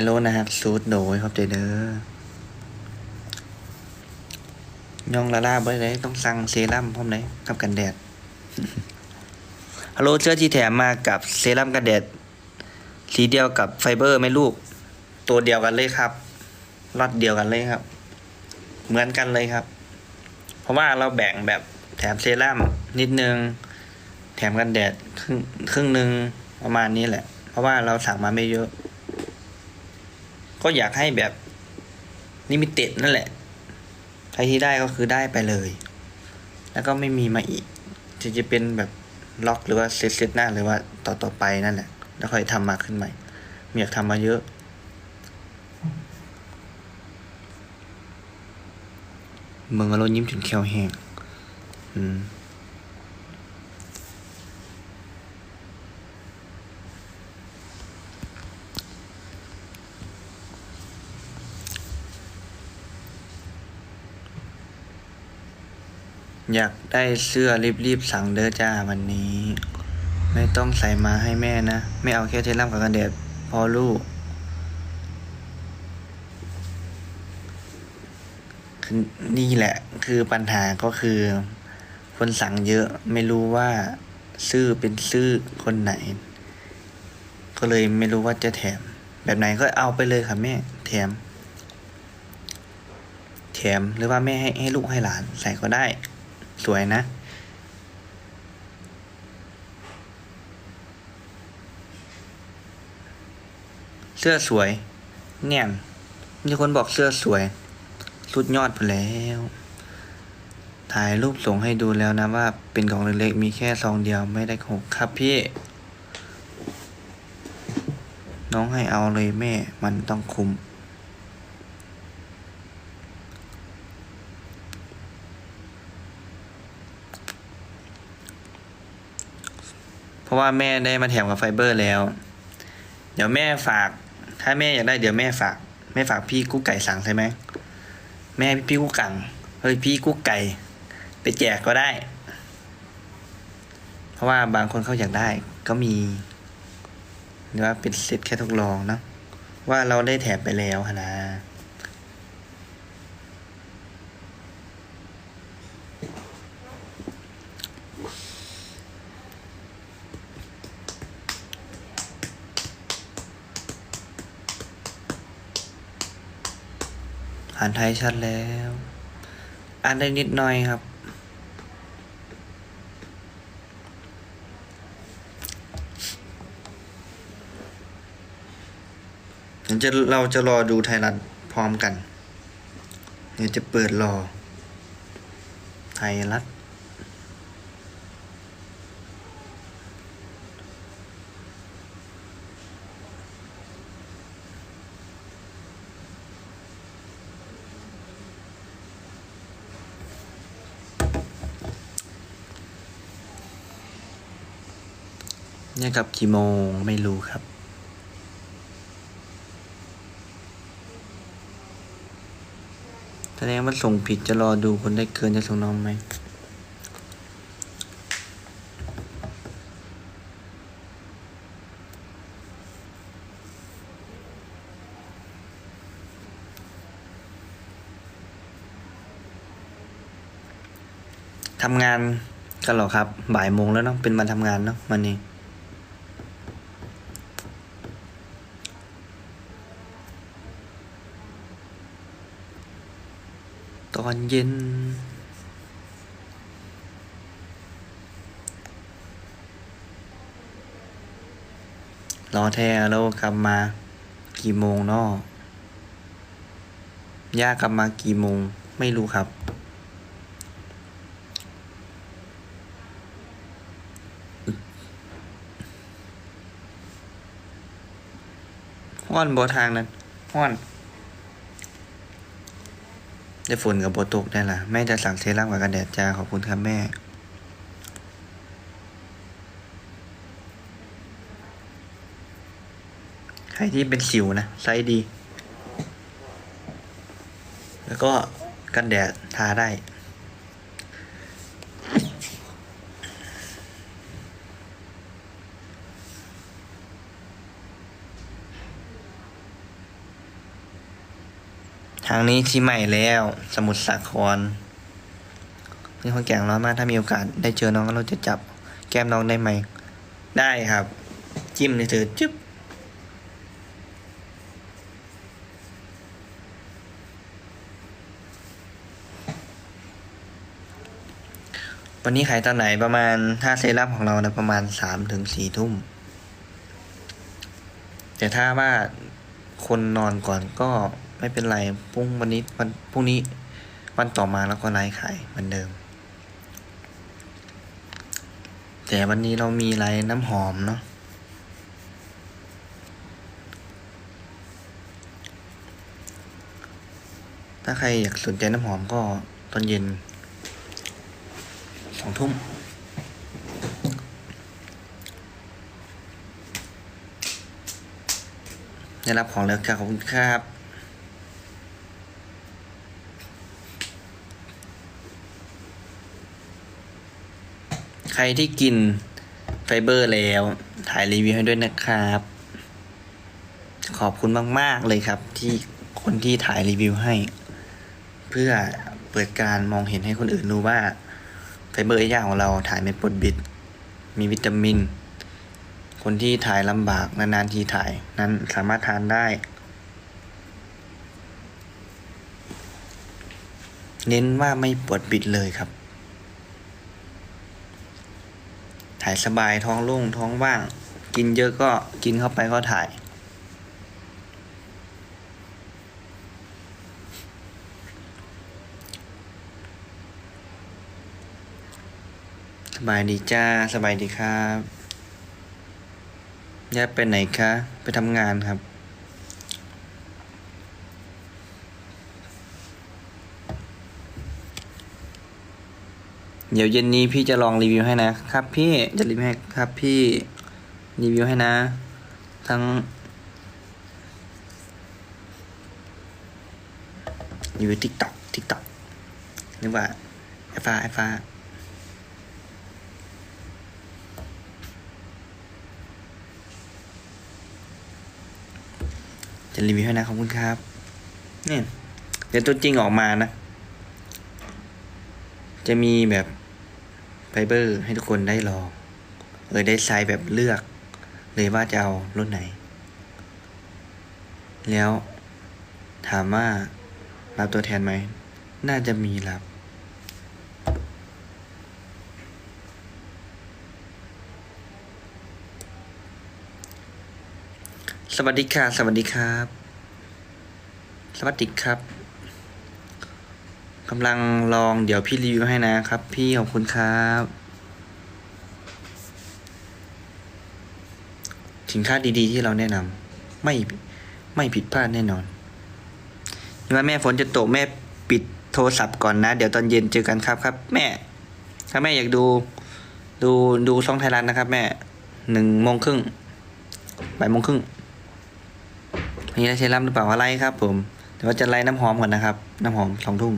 ฮัลโหลนะฮะซูดโดยครับเจเด้อย่องละลาบ่ได้ต้องสั่งเซรั่มพร้อมเลยกับกันแดดฮัลโหลเสื้อที่แถมมากับเซรั่มกันแดด สีเดียวกับไฟเบอร์ไหม่ลูก ตัวเดียวกันเลยครับรอดเดียวกันเลยครับ เหมือนกันเลยครับ เพราะว่าเราแบ่งแบบแถมเซรั่มนิดนึง แถมกันแดดครึ่งครึ่งหนึ่งประมาณนี้แหละ เพราะว่าเราสั่งมาไม่เยอะ ก็อยากให้แบบนิมิเต็ดนั่นแหละใครที่ได้ก็คือได้ไปเลย แล้วก็ไม่มีมาอีกจะจะเป็นแบบล็อกหรือว่าเซตเซตหน้าหรือว่าต่อต่อไปนั่นแหละ แล้วค่อยทำมาขึ้นใหม่ไมีอยากทำมาเยอะมึงอารมณ์ยิ้มจนแขวแห้งอืม อยากได้เสื้อรีบๆสั่งเด้อจ้าวันนี้ ไม่ต้องใส่มาให้แม่นะ ไม่เอาแค่เทล่มกับกันแดดพอลูกนี่แหละคือปัญหาก็คือ คนสั่งเยอะไม่รู้ว่าซื้อเป็นซื้อคนไหน ก็เลยไม่รู้ว่าจะแถม แบบไหนก็เอาไปเลยค่ะแม่ แถม แถมหรือว่าแม่ให้ให้ลูกให้หลานใส่ก็ได้ สวยนะ เสื้อสวย เนี่ย มีคนบอกเสื้อสวย สุดยอดไปแล้ว ถ่ายรูปส่งให้ดูแล้วนะว่าเป็นกล่องเล็กๆ มีแค่ซองเดียวไม่ได้หกครับพี่ น้องให้เอาเลยแม่ มันต้องคุม เพราะว่าแม่ได้มาแถมกับไฟเบอร์แล้ว เดี๋ยวแม่ฝาก ถ้าแม่อยากได้เดี๋ยวแม่ฝาก แม่ฝากพี่กุ๊กไก่สั่งใช่ไหม แม่พี่กุ๊กกังเฮ้ยพี่กุ๊กไก่ ไปแจกก็ได้ เพราะว่าบางคนเขาอยากได้ก็มีหรือว่าเป็นเซตแค่ทดลองเนอะว่าเราได้แถมไปแล้วนะ อ่านไทยชัดแล้ว อ่านได้นิดหน่อยครับเดี๋ยวจะเราจะรอดูไทยรัฐพร้อมกัน เดี๋ยวจะเปิดรอ ไทยรัฐ เนี่ยกับกี่โมงไม่รู้ครับ แสดงว่าส่งผิดจะรอดูคนได้เกินจะส่งน้องไหมทำงานกันหรอครับ บ่ายโมงแล้วเนาะเป็นวันทำงานเนาะวันนี้ ตอนเย็น รอแท้แล้วกลับมา กี่โมงเนาะย่ากลับมากี่โมง ไม่รู้ครับ ห้อนบ่ทางนั้นห้อน ได้ฝนกับโบตกได้ล่ะ แม่จะสั่งเซรั่มกับกันแดดจ้าขอบคุณครับแม่ใครที่เป็นสิวนะไซส์ดี แล้วก็กันแดดทาได้ ทางนี้ที่ใหม่แล้ว สมุทรสาครนี่คนแก่งร้อนมากถ้ามีโอกาสได้เจอน้องเราจะจับแก้มน้องได้ไหม ได้ครับ จิ้มเลยเธอจึ๊บวันนี้ขายตอนไหนประมาณถ้าเซรั่มของเรานะประมาณสามถึงสี่ทุ่ม แต่ถ้าว่าคนนอนก่อนก็ ไม่เป็นไรพรุ่งวันนี้วันพรุ่งนี้วันต่อมาแล้วก็ไลฟ์ขายเหมือนเดิม แต่วันนี้เรามีไลฟ์น้ำหอมเนาะถ้าใครอยากสนใจน้ำหอมก็ตอนเย็นสองทุ่มได้รับของแล้วครับขอบคุณครับ รที่กินไฟเบอร์แล้ว ถ่ายรีวิวให้ด้วยนะครับ ขอบคุณมาก ๆ เลยครับ ที่คนที่ถ่ายรีวิวให้ เพื่อเปิดการมองเห็นให้คนอื่นรู้ว่า ไฟเบอร์ยาของเราถ่ายไม่ปดบิด มีวิตามิน คนที่ถ่ายลำบากนานๆทีถ่ายนั้นสามารถทานได้ เน้นว่าไม่ปวดบิดเลยครับ ถ่ายสบายท้องโล่งท้องว่าง กินเยอะก็กินเข้าไปก็ถ่าย สบายดีจ้า สบายดีครับย่าไปไหนคะ ไปทำงานครับ เดี๋ยวเย็นนี้พี่จะลองรีวิวให้นะครับ พี่จะรีวิวให้ครับพี่รีวิวให้นะ ทั้งรีวิวทิกตอกทิกตอกหรือว่าไอฟ้าไอฟ้าจะรีวิวให้นะขอบคุณครับเนี่ยเดี๋ยวตัวจริงออกมานะ จะมีแบบ ไฟเบอร์ให้ทุกคนได้ลองเออได้ใช้แบบเลือก เลยว่าจะเอารุ่นไหน แล้วถามว่ารับตัวแทนไหม น่าจะมีรับสวัสดีค่ะ สวัสดีครับ สวัสดีครับ กำลังลองเดี๋ยวพี่รีวิวให้นะครับ พี่ขอบคุณครับสินค้าดีๆที่เราแนะนำไม่ไม่ผิดพลาดแน่นอนว่าแม่ฝนจะตกแม่ปิดโทรศัพท์ก่อนนะ เดี๋ยวตอนเย็นเจอกันครับครับ แม่ ถ้าแม่อยากดู ดูดูช่องไทยรัฐนะครับ แม่หนึ่งโมงครึ่งบ่ายโมงครึ่งนี่ได้เซรั่มหรือเปล่าอะไรครับ ผมเดี๋ยวว่าจะไล่น้ำหอมก่อนนะครับ น้ำหอมสองทุ่ม